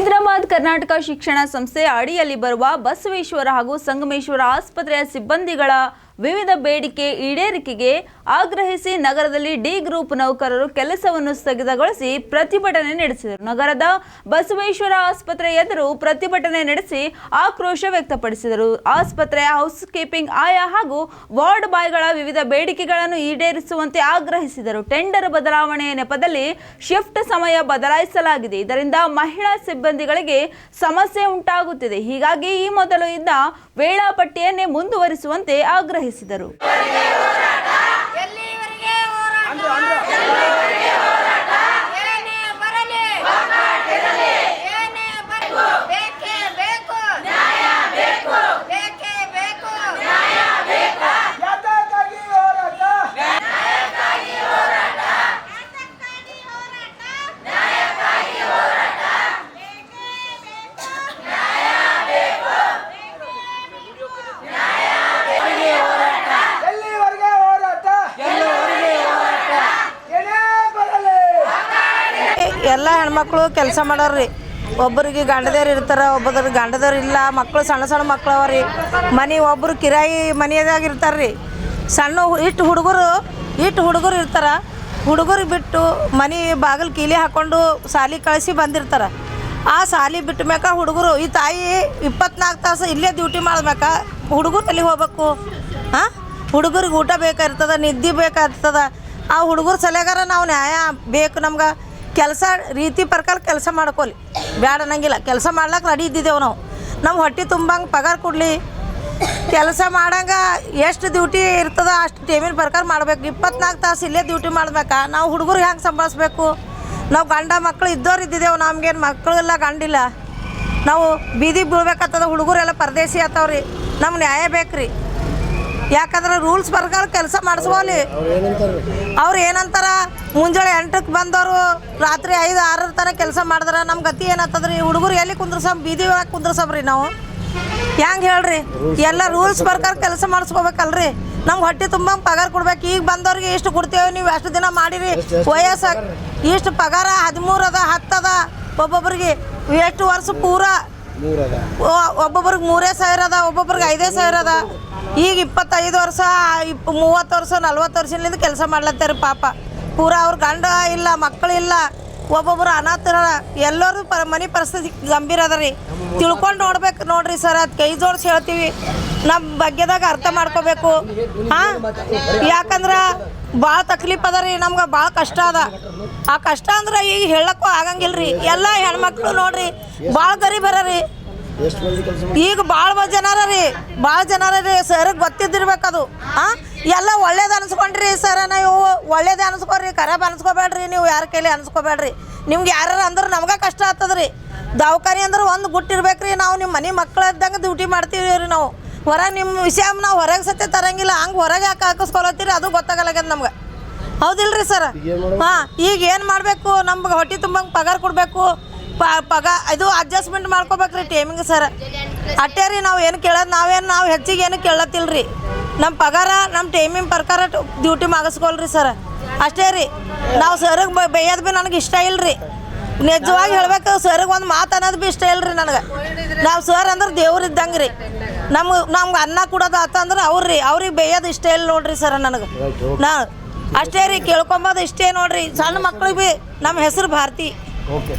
ಹೈದರಾಬಾದ್ ಕರ್ನಾಟಕ ಶಿಕ್ಷಣ ಸಂಸ್ಥೆ ಅಡಿಯಲ್ಲಿ ಬರುವ ಬಸವೇಶ್ವರ ಹಾಗೂ ಸಂಗಮೇಶ್ವರ ಆಸ್ಪತ್ರೆಯ ಸಿಬ್ಬಂದಿಗಳ ವಿವಿಧ ಬೇಡಿಕೆ ಈಡೇರಿಕೆಗೆ ಆಗ್ರಹಿಸಿ ನಗರದಲ್ಲಿ ಡಿ ಗ್ರೂಪ್ ನೌಕರರು ಕೆಲಸವನ್ನು ಸ್ಥಗಿತಗೊಳಿಸಿ ಪ್ರತಿಭಟನೆ ನಡೆಸಿದರು. ನಗರದ ಬಸವೇಶ್ವರ ಆಸ್ಪತ್ರೆ ಎದುರು ಪ್ರತಿಭಟನೆ ನಡೆಸಿ ಆಕ್ರೋಶ ವ್ಯಕ್ತಪಡಿಸಿದರು. ಆಸ್ಪತ್ರೆಯ ಹೌಸ್ ಕೀಪಿಂಗ್ ಆಯಾ ಹಾಗೂ ವಾರ್ಡ್ ಬಾಯ್ಗಳ ವಿವಿಧ ಬೇಡಿಕೆಗಳನ್ನು ಈಡೇರಿಸುವಂತೆ ಆಗ್ರಹಿಸಿದರು. ಟೆಂಡರ್ ಬದಲಾವಣೆಯ ನೆಪದಲ್ಲಿ ಶಿಫ್ಟ್ ಸಮಯ ಬದಲಾಯಿಸಲಾಗಿದೆ. ಇದರಿಂದ ಮಹಿಳಾ ಸಿಬ್ಬಂದಿಗಳಿಗೆ ಸಮಸ್ಯೆ ಉಂಟಾಗುತ್ತಿದೆ. ಹೀಗಾಗಿ ಈ ಮೊದಲು ಇದ್ದ ವೇಳಾಪಟ್ಟಿಯನ್ನೇ ಮುಂದುವರಿಸುವಂತೆ ಆಗ್ರಹಿಸಿದರು. ಎಲ್ಲಿವರೆಗೆ ಹೋರಾಟ ಏನೇ ಬರಲಿ ಏನೇ ಬರಲಿ ಬೇಕೇ ಬೇಕು ಬೇಕೇ ಬೇಕು ಯಾತಕ್ಕಾಗಿ ಹೋರಾಟ ಎಲ್ಲಿವರೆಗೆ ಹೋರಾಟ ಏನೇ ಬರಲಿ ಎಲ್ಲ ಹೆಣ್ಮಕ್ಳು ಕೆಲಸ ಮಾಡೋರ್ರಿ ಒಬ್ಬರಿಗೆ ಗಂಡದೇರು ಇರ್ತಾರೆ ಒಬ್ಬರಿಗೆ ಗಂಡದವ್ರು ಇಲ್ಲ ಮಕ್ಕಳು ಸಣ್ಣ ಸಣ್ಣ ಮಕ್ಳು ಅವ ರೀ. ಮನೆ ಒಬ್ಬರು ಕಿರಾಯಿ ಮನೆಯದಾಗ ಇರ್ತಾರೆ ರೀ ಸಣ್ಣ ಇಷ್ಟು ಹುಡುಗರು ಇಷ್ಟು ಹುಡುಗರು ಇರ್ತಾರೆ. ಹುಡುಗರು ಬಿಟ್ಟು ಮನೆ ಬಾಗಿಲು ಕೀಲಿ ಹಾಕ್ಕೊಂಡು ಸಾಲಿ ಕಳಿಸಿ ಬಂದಿರ್ತಾರೆ. ಆ ಸಾಲಿ ಬಿಟ್ಟ ಮ್ಯಾಕ ಹುಡುಗರು, ಈ ತಾಯಿ ಇಪ್ಪತ್ನಾಲ್ಕು ತಾಸು ಇಲ್ಲೇ ಡ್ಯೂಟಿ ಮಾಡ್ಬೇಕ? ಹುಡುಗರು ಅಲ್ಲಿ ಹೋಗ್ಬೇಕು? ಹಾಂ ಹುಡುಗರಿಗೆ ಊಟ ಬೇಕಾಗಿರ್ತದೆ, ನಿದ್ದೆ ಬೇಕಾಗ್ತದ ಆ ಹುಡುಗರು ಸಲಗಾರ ನಾವು ನ್ಯಾಯ ಬೇಕು ನಮ್ಗೆ. ಕೆಲಸ ರೀತಿ ಪ್ರಕಾರ ಕೆಲಸ ಮಾಡ್ಕೊಲಿ. ಬೇಡ ಅನ್ನಂಗಿಲ್ಲ. ಕೆಲಸ ಮಾಡ್ಲಕ್ಕೆ ರೆಡಿ ಇದ್ದಿದ್ದೇವೆ ನಾವು. ನಮ್ಮ ಹೊಟ್ಟೆ ತುಂಬಂಗೆ ಪಗಾರ ಕೊಡಲಿ. ಕೆಲಸ ಮಾಡಂಗ ಎಷ್ಟು ಡ್ಯೂಟಿ ಇರ್ತದ ಅಷ್ಟು ಟೈಮಿನ ಪ್ರಕಾರ ಮಾಡ್ಬೇಕು. ಇಪ್ಪತ್ನಾಲ್ಕು ತಾಸು ಇಲ್ಲೇ ಡ್ಯೂಟಿ ಮಾಡ್ಬೇಕಾ? ನಾವು ಹುಡುಗರು ಹೆಂಗೆ ಸಂಭಾಳಿಸ್ಬೇಕು? ನಾವು ಗಂಡ ಮಕ್ಕಳು ಇದ್ದವ್ರು ಇದ್ದಿದ್ದೇವೆ. ನಮ್ಗೇನು ಮಕ್ಕಳಿಲ್ಲ ಗಂಡಿಲ್ಲ ನಾವು ಬೀದಿಗೆ ಬೀಳ್ಬೇಕಾಗ್ತದ ಹುಡುಗರೆಲ್ಲ ಪರದೇಶಿ ಆತವ್ರಿ. ನಮ್ಗೆ ನ್ಯಾಯ ಬೇಕ್ರಿ. ಯಾಕಂದ್ರೆ ರೂಲ್ಸ್ ಪ್ರಕಾರ ಕೆಲಸ ಮಾಡಿಸ್ಬೋಲಿ. ಅವ್ರು ಏನಂತಾರ? ಮುಂಜಾನೆ ಎಂಟಕ್ಕೆ ಬಂದವರು ರಾತ್ರಿ ಐದು, ಆರರ ತನಕ ಕೆಲಸ ಮಾಡಿದ್ರೆ. ನಮ್ಮ ಗತಿ ಏನಾಗ್ತದ್ರಿ ಹುಡುಗರು ಎಲ್ಲಿ ಕುಂದ್ರಸಮ್? ಬೀದಿ ಒಳಗೆ ಕುಂದ್ರಸಮ್ರಿ ನಾವು? ಹೆಂಗೆ ಹೇಳ್ರಿ? ಎಲ್ಲ ರೂಲ್ಸ್ ಪ್ರಕಾರ ಕೆಲಸ ಮಾಡಿಸ್ಕೋಬೇಕಲ್ರಿ? ನಮ್ಗೆ ಹೊಟ್ಟೆ ತುಂಬ ಪಗಾರ ಕೊಡ್ಬೇಕು. ಈಗ ಬಂದವ್ರಿಗೆ ಇಷ್ಟು ಕೊಡ್ತೇವೆ, ನೀವು ಎಷ್ಟು ದಿನ ಮಾಡಿರಿ? ವಯಸ್ಸಾಗ ಇಷ್ಟು ಪಗಾರ ಹದಿಮೂರು ಅದ, ಹತ್ತು ಅದ. ಒಬ್ಬೊಬ್ರಿಗೆ ಎಷ್ಟು ವರ್ಷ ಪೂರ ಒಬ್ಬೊಬ್ರಿಗೆ ಮೂರೇ ಸಾವಿರ ಅದ, ಒಬ್ಬೊಬ್ರಿಗೆ ಐದೇ ಸಾವಿರ ಅದ. ಈಗ ಇಪ್ಪತ್ತೈದು ವರ್ಷ ಇಪ್ ಮೂವತ್ತು ವರ್ಷ, ನಲ್ವತ್ತು ವರ್ಷದಿಂದ ಕೆಲಸ ಮಾಡ್ಲತ್ತಾರ ಪಾಪ. ಪೂರ ಅವ್ರ ಗಂಡ ಇಲ್ಲ ಮಕ್ಕಳಿಲ್ಲ ಒಬ್ಬೊಬ್ರು ಅನಾಥರ ಎಲ್ಲರೂ ಪ ಮನೆ ಪರಿಸ್ಥಿತಿ ಗಂಭೀರ ಅದ ರೀ. ತಿಳ್ಕೊಂಡು ನೋಡ್ಬೇಕು ನೋಡ್ರಿ ಸರ್ ಅದು ಕೈ ಜೋಡಿಸಿ ಹೇಳ್ತೀವಿ. ನಮ್ಮ ಬಗ್ಗೆದಾಗ ಅರ್ಥ ಮಾಡ್ಕೋಬೇಕು. ಹಾ? ಯಾಕಂದ್ರೆ ಭಾಳ ತಕ್ಲೀಫ್ ಅದ ರೀ, ನಮ್ಗೆ ಭಾಳ ಕಷ್ಟ ಅದ. ಆ ಕಷ್ಟ ಅಂದ್ರೆ ಈಗ ಹೇಳಕ್ಕೂ ಆಗಂಗಿಲ್ಲ ರೀ ಎಲ್ಲ ಹೆಣ್ಮಕ್ಳು ನೋಡ್ರಿ ಭಾಳ ಗರೀಬ್ ರೀ. ಈಗ ಭಾಳ ಜನರ ರೀ ಭಾಳ ಜನರ ರೀ, ಸರ್ಗೆ ಗೊತ್ತಿದ್ದಿರ್ಬೇಕದು ಹಾಂ? ಎಲ್ಲ ಒಳ್ಳೇದು ಅನ್ಸ್ಕೊಂಡ್ರಿ ಸರ್, ನೀವು ಒಳ್ಳೇದೇ ಅನ್ಸ್ಕೊರಿ, ಖರಾಬ್ ಅನ್ಸ್ಕೊಬೇಡ್ರಿ, ನೀವು ಯಾರ ಕೈಲಿ ಅನ್ಸ್ಕೊಬೇಡ್ರಿ. ನಿಮ್ಗೆ ಯಾರು ಅಂದ್ರೆ ನಮ್ಗೆ ಕಷ್ಟ ಆಗ್ತದ್ರಿ. ದವಾಖಾನೆ ಅಂದ್ರೆ ಒಂದು ಗುಟ್ಟಿರ್ಬೇಕ್ರಿ ನಾವು ನಿಮ್ಮ ಮನೆ ಮಕ್ಳು ಇದ್ದಂಗೆ ಡ್ಯೂಟಿ ಮಾಡ್ತೀವಿ ರೀ ನಾವು. ಹೊರಗೆ ನಿಮ್ಮ ವಿಷಯ ನಾವು ಹೊರಗೆ ಸತ್ಯ ತರಂಗಿಲ್ಲ ಹಂಗೆ ಹೊರಗೆ ಯಾಕೆ ಹಾಕಿಸ್ಕೊಳತ್ತೀರಿ? ಅದು ಗೊತ್ತಾಗಲ್ಲಾಗ್ಯದ ನಮ್ಗೆ. ಹೌದಿಲ್ರಿ ಸರ್? ಹಾಂ ಈಗ ಏನು ಮಾಡಬೇಕು? ನಮ್ಗೆ ಹೊಟ್ಟೆ ತುಂಬಂಗೆ ಪಗಾರ ಕೊಡಬೇಕು. ಪ ಪಗ ಇದು ಅಡ್ಜಸ್ಟ್ಮೆಂಟ್ ಮಾಡ್ಕೋಬೇಕ್ರಿ ಟೈಮಿಂಗ್ ಸರ್. ಅಟ್ಟೇ ರೀ ನಾವು ಏನು ಕೇಳೋದು ನಾವೇನು ನಾವು ಹೆಚ್ಚಿಗೆ ಏನು ಕೇಳತ್ತಿಲ್ರಿ. ನಮ್ಮ ಪಗಾರ ನಮ್ಮ ಟೈಮಿಂಗ್ ಪ್ರಕಾರ ಡ್ಯೂಟಿ ಮಾಡಿಸ್ಕೊಳ್ರಿ ಸರ್. ಅಷ್ಟೇ ರೀ ನಾವು ಸರ್ಗೆ ಬೈಯೋದು ಭೀ ನನಗೆ ಇಷ್ಟ ಇಲ್ರಿ. ನಿಜವಾಗಿ ಹೇಳ್ಬೇಕು ಸರ್ಗೆ ಒಂದು ಮಾತು ಅನ್ನೋದು ಭೀ ಇಷ್ಟ ಇಲ್ರಿ ನನಗೆ. ನಾವು ಸರ್ ಅಂದ್ರೆ ದೇವ್ರು ಇದ್ದಂಗೆ ರೀ ನಮ್ಗೆ ನಮ್ಗೆ ಅನ್ನ ಕೊಡೋದು ಆತಂದ್ರೆ ಅವ್ರಿ ಅವ್ರಿಗೆ ಬೇಯೋದು ಇಷ್ಟೇ ಇಲ್ಲ ನೋಡ್ರಿ ಸರ್ ನನಗೆ. ನಾ ಅಷ್ಟೇ ರೀ ಕೇಳ್ಕೊಂಬೋದು ಇಷ್ಟೇ ನೋಡ್ರಿ. ಸಣ್ಣ ಮಕ್ಳಿಗೆ ಭೀ ನಮ್ಮ ಹೆಸರು ಭಾರತಿ. ಓಕೆ